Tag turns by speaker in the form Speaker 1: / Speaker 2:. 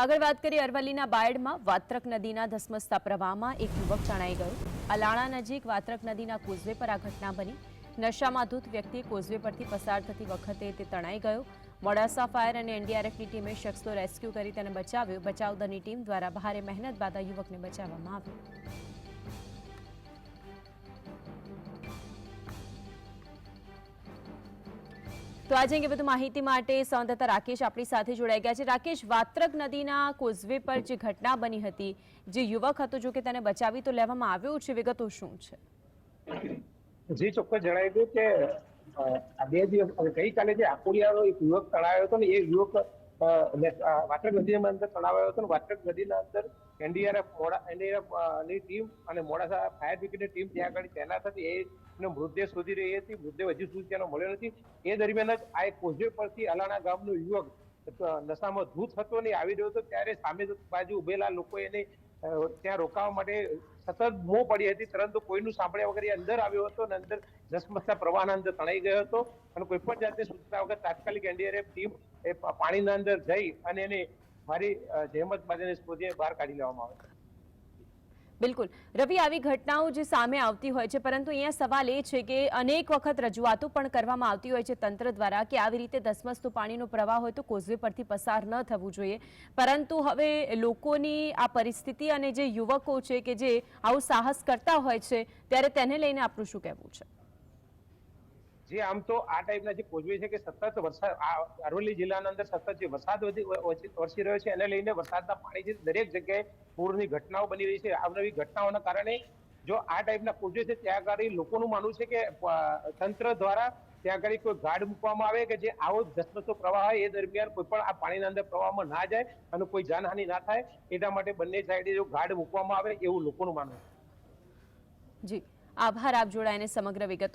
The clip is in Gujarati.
Speaker 1: આગળ વાત કરીએ અરવલ્લીના બાયડમાં વાત્રક નદીના ધસમસતા પ્રવાહમાં એક યુવક જણાઈ ગયો. અલાણા નજીક વાત્રક નદીના કોઝવે પર આ ઘટના બની. નશામાં ધૂત વ્યક્તિ કોઝવે પરથી પસાર થતી વખતે તે તણાઈ ગયો. મોડાસા ફાયર અને એનડીઆરએફની ટીમે શખ્સનો રેસ્ક્યુ કરી તેને બચાવ્યો. બચાવ દળની ટીમ દ્વારા ભારે મહેનત બાદ આ યુવકને બચાવવામાં આવ્યો. તો આજે અંગે વધુ માહિતી માટે સંવાદદાતા રાકેશ આપણી સાથે જોડાઈ ગયા છે. રાકેશ, વાત્રક નદીના કોઝવે પર જે ઘટના બની હતી, જે યુવક હતો જો કે તેને બચાવી તો લેવામાં આવ્યો છે, વિગતો શું છે?
Speaker 2: જી, ચોક્કસ જણાવી દઉં કે બે દિવસ ગઈકાલે જે આકુડિયાનો એક યુવક તણાયો હતો ને, એ યુવક વાત્રક નદીમાં અંદર તણાવાયો હતો ને, વાત્રક નદીના અંદર એનડીઆરએફ મોડા એનડીઆરએફની ટીમ અને મોડાસા ફાયર બ્રિગેડની ટીમ ત્યાં આગળ તૈનાત હતી. એનો મૃતદેહ શોધી રહી હતી. મૃતદેહ હજુ સુધી તેનો મળ્યો નથી. એ દરમિયાન જ આ એક કોઝવે પરથી અલાણા ગામનો યુવક નશામાં ધૂત હતો ને આવી રહ્યો હતો. ત્યારે સામે બાજુ ઉભેલા લોકો એને ત્યાં રોકાવા માટે સતત મો પડી હતી. પરંતુ કોઈનું સાંભળ્યા વગર એ અંદર આવ્યો હતો અને અંદર ધસમસતા પ્રવાહના અંદર તણાઈ ગયો હતો. અને કોઈ પણ જાતની સૂચના વગર તાત્કાલિક એનડીઆરએફ ટીમ એ પાણીના અંદર જઈ અને એને મારી જહેમત બાદ એને બહાર કાઢી લેવામાં આવે.
Speaker 1: બિલકુલ. રવિ, આવી ઘટનાઓ જે સામે આવતી હોય છે, પરંતુ અહીંયા સવાલ એ છે કે અનેક વખત રજૂઆતો પણ કરવામાં આવતી હોય છે તંત્ર દ્વારા કે આવી રીતે ધસમસતું પાણીનો પ્રવાહ હોય તો કોઝવે પરથી પસાર ન થવું જોઈએ. પરંતુ હવે લોકોની આ પરિસ્થિતિ અને જે યુવકો છે કે જે આવું સાહસ કરતા હોય છે, ત્યારે તેને લઈને આપણું શું કહેવું છે?
Speaker 2: જે આમ તો આ ટાઈપના જે કોઝવે છે કે સતત વરસાદ અરવલ્લી જિલ્લાના અંદર સતત જે વરસાદ વરસી રહ્યો છે, એને લઈને વરસાદના પાણી છે દરેક જગ્યાએ પૂરની ઘટનાઓ બની રહી છે આવનવી ઘટનાઓના કારણે જો આ ટાઈપના કોઝવે છે, ત્યાં આગળ લોકોનું માનવું છે કે તંત્ર દ્વારા ત્યાં આગળ કોઈ ગાર્ડ મૂકવામાં આવે કે જે આવો ધસમસો પ્રવાહ હોય, એ દરમિયાન કોઈ પણ આ પાણીના અંદર પ્રવાહમાં ના જાય અને કોઈ જાનહાનિ ના થાય એટલા માટે બંને સાઈડે જો ગાર્ડ મૂકવામાં આવે એવું લોકોનું માનવું
Speaker 1: જી. આભાર, આપ જોડાઈને સમગ્ર વિગતો